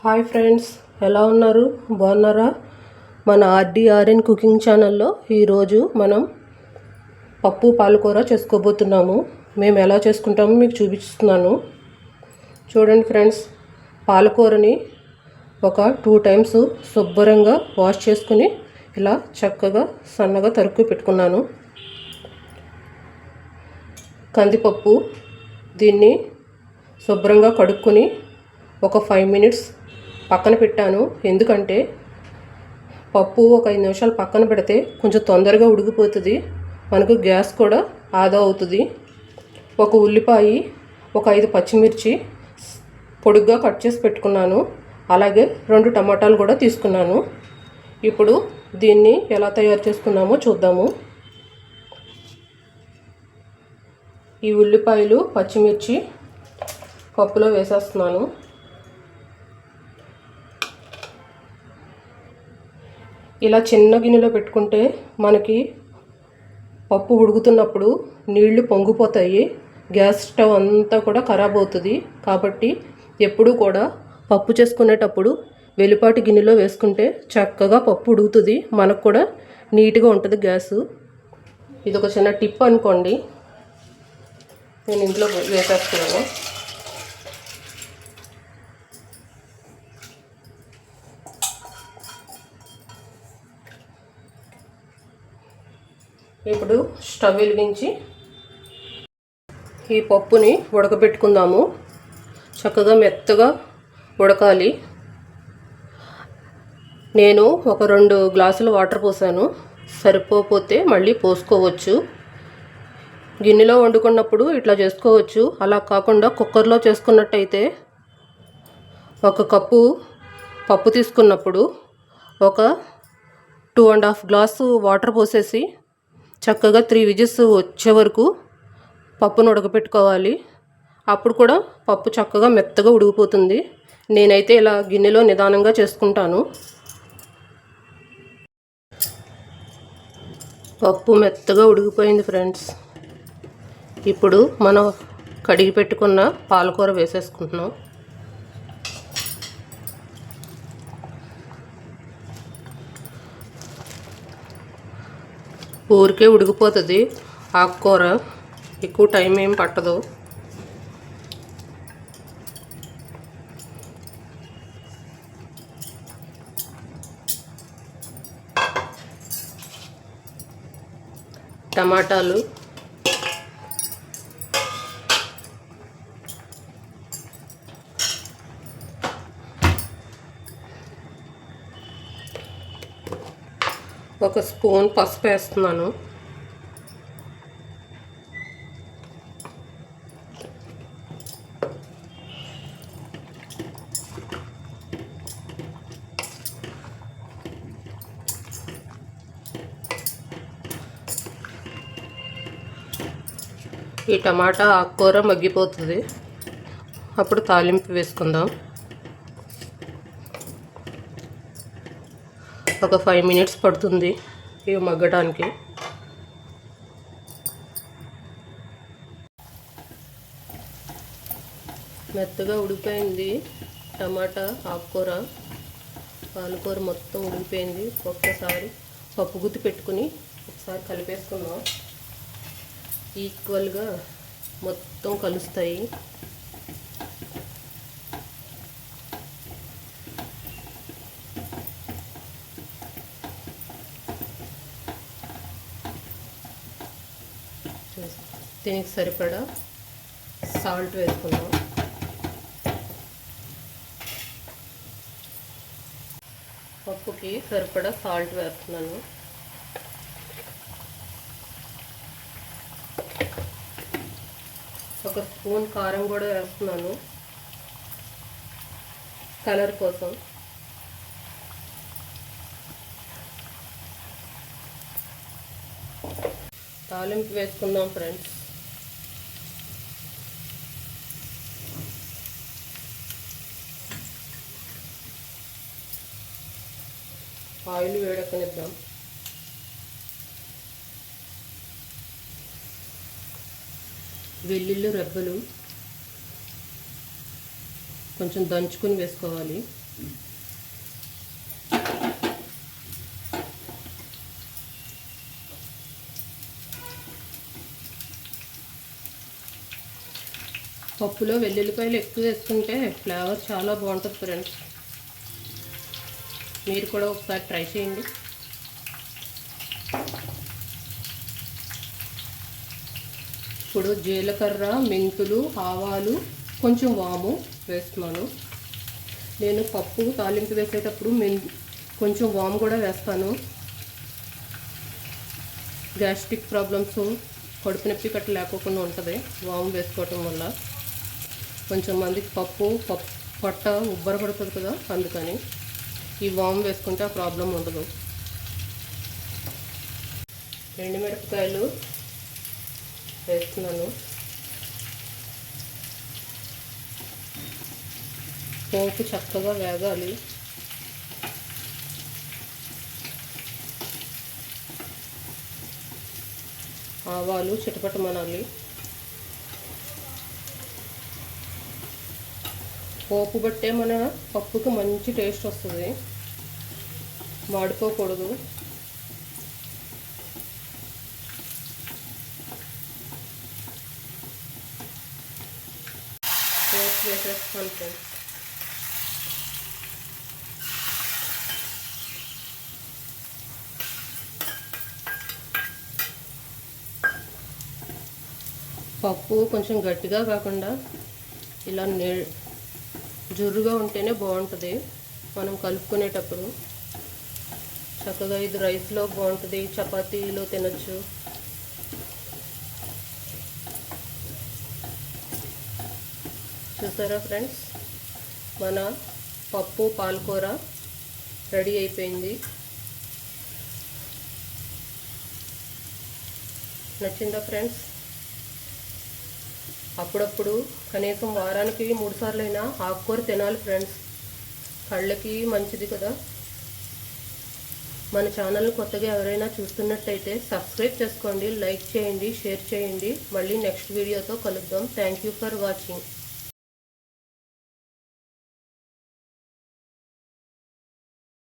Hi friends ఎలా ఉన్నారు? బాగున్నారా? మన ఆర్డీఆర్ఎన్ కుకింగ్ ఛానల్లో ఈరోజు మనం పప్పు పాలకూర చేసుకోబోతున్నాము. మేము ఎలా చేసుకుంటామో మీకు చూపిస్తున్నాను. చూడండి ఫ్రెండ్స్ పాలకూరని ఒక టూ టైమ్స్ శుభ్రంగా వాష్ చేసుకుని ఇలా చక్కగా సన్నగా తరుక్కు పెట్టుకున్నాను. కందిపప్పు దీన్ని శుభ్రంగా కడుక్కొని ఒక ఫైవ్ మినిట్స్ పక్కన పెట్టాను. ఎందుకంటే పప్పు ఒక ఐదు నిమిషాలు పక్కన పెడితే కొంచెం తొందరగా ఉడికిపోతుంది. మనకు గ్యాస్ కూడా ఆదా అవుతుంది. ఒక ఉల్లిపాయ ఒక ఐదు పచ్చిమిర్చి పొడుగ్గా కట్ చేసి పెట్టుకున్నాను. అలాగే రెండు టమాటాలు కూడా తీసుకున్నాను. ఇప్పుడు దీన్ని ఎలా తయారు చేసుకున్నామో చూద్దాము. ఈ ఉల్లిపాయలు పచ్చిమిర్చి పప్పులో వేసేస్తున్నాను. ఇలా చిన్న గిన్నెలో పెట్టుకుంటే మనకి పప్పు ఉడుకుతున్నప్పుడు నీళ్ళు పొంగిపోతాయి. గ్యాస్ స్టవ్ అంతా కూడా ఖరాబ్ అవుతుంది. కాబట్టి ఎప్పుడూ కూడా పప్పు చేసుకునేటప్పుడు వెలుపాటి గిన్నెలో వేసుకుంటే చక్కగా పప్పు ఉడుకుతుంది. మనకు కూడా నీట్గా ఉంటుంది గ్యాసు. ఇది ఒక చిన్న టిప్ అనుకోండి. నేను ఇంట్లో వేసేస్తున్నాను. ఇప్పుడు స్టవ్ వెలిగించి ఈ పప్పుని ఉడకబెట్టుకుందాము. చక్కగా మెత్తగా ఉడకాలి. నేను ఒక రెండు గ్లాసులు వాటర్ పోసాను. సరిపోతే మళ్ళీ పోసుకోవచ్చు. గిన్నెలో వండుకున్నప్పుడు ఇట్లా చేసుకోవచ్చు. అలా కాకుండా కుక్కర్లో చేసుకున్నట్టయితే ఒక కప్పు పప్పు తీసుకున్నప్పుడు ఒక two and half glass water పోసేసి చక్కగా త్రీ విజిల్స్ వచ్చే వరకు పప్పును ఉడకపెట్టుకోవాలి. అప్పుడు కూడా పప్పు చక్కగా మెత్తగా ఉడికిపోతుంది. నేనైతే ఇలా గిన్నెలో నిదానంగా చేసుకుంటాను. పప్పు మెత్తగా ఉడికిపోయింది ఫ్రెండ్స్. ఇప్పుడు మనం కడిగి పెట్టుకున్న పాలకూర వేసేసుకుంటున్నాం. ఊరికే ఉడికిపోతుంది. ఆకుకూర ఎక్కువ టైం ఏం పట్టదు. టమాటాలు ఒక స్పూన్ పసుపు వేస్తున్నాను. ఈ టమాటా ఆకుకూర మగ్గిపోతుంది. అప్పుడు తాలింపు వేసుకుందాం. ఒక ఫైవ్ మినిట్స్ పడుతుంది ఇవి మగ్గడానికి మెత్తగా ఉడిపోయింది టమాటా ఆకుకూర పాలకూర మొత్తం ఉడికిపోయింది. ఒక్కసారి పప్పు గుత్తి పెట్టుకుని ఒకసారి కలిపేసుకుందాం. ఈక్వల్గా మొత్తం కలుస్తాయి. దీనికి సరిపడా సాల్ట్ వేసుకుందాం. పప్పుకి సరిపడా సాల్ట్ వేస్తున్నాను. ఒక స్పూన్ కారం కూడా వేస్తున్నాను. కలర్ కోసం. తాలింపు వేసుకుందాం ఫ్రెండ్స్. ఆయిల్ వేడెక్కనిద్దాం వెల్లుల్లి రెబ్బలు కొంచెం దంచుకొని వేసుకోవాలి. పప్పులో వెల్లుల్లిపాయలు ఎక్కువ వేసుకుంటే ఫ్లేవర్ చాలా బాగుంటుంది ఫ్రెండ్స్. మీరు కూడా ఒకసారి ట్రై చేయండి. ఇప్పుడు జీలకర్ర మెంతులు ఆవాలు కొంచెం వాము వేస్తున్నాను. నేను పప్పు తాలింపు వేసేటప్పుడు మెన్ కొంచెం వాము కూడా వేస్తాను. గ్యాస్ట్రిక్ ప్రాబ్లమ్స్ కడుపు నొప్పి కట్ట లేకోకుండా ఉంటుంది. వాము వేసుకోవటం వల్ల కొంచెం మందికి పప్పు పప్పు పొట్ట ఉబ్బర పడుతుంది కదా అందుకని. ఈ వామ్ వేసుకుంటే ఆ ప్రాబ్లం ఉండదు. ఎండు మిరపకాయలు వేస్తున్నాను. పోపు చక్కగా వేగాలి. ఆవాలు చిటపటమనాలి. పోపు బట్టే మన పప్పుకి మంచి టేస్ట్ వస్తుంది. మాడిపోకూడదు పోపు వేసేస్తాను ఫ్రెండ్స్. పప్పు కొంచెం గట్టిగా కాకుండా ఇలా నే జుర్రుగా ఉంటేనే బాగుంటుంది. మనం కలుపుకునేటప్పుడు. చక్కగా ఇది రైస్లో బాగుంటుంది. చపాతీలో తినచ్చు. చూసారా ఫ్రెండ్స్? మన పప్పు పాలకూర రెడీ అయిపోయింది. నచ్చిందా ఫ్రెండ్స్? అప్పుడప్పుడు కనీసం వారానికి మూడు ఆకుకూర తినాలి ఫ్రెండ్స్ కళ్ళకి మంచిది కదా. మన ఛానల్ని కొత్తగా ఎవరైనా చూస్తున్నట్టయితే సబ్స్క్రైబ్ చేసుకోండి లైక్ చేయండి షేర్ చేయండి. మళ్ళీ నెక్స్ట్ వీడియోతో కలుద్దాం. Thank you for watching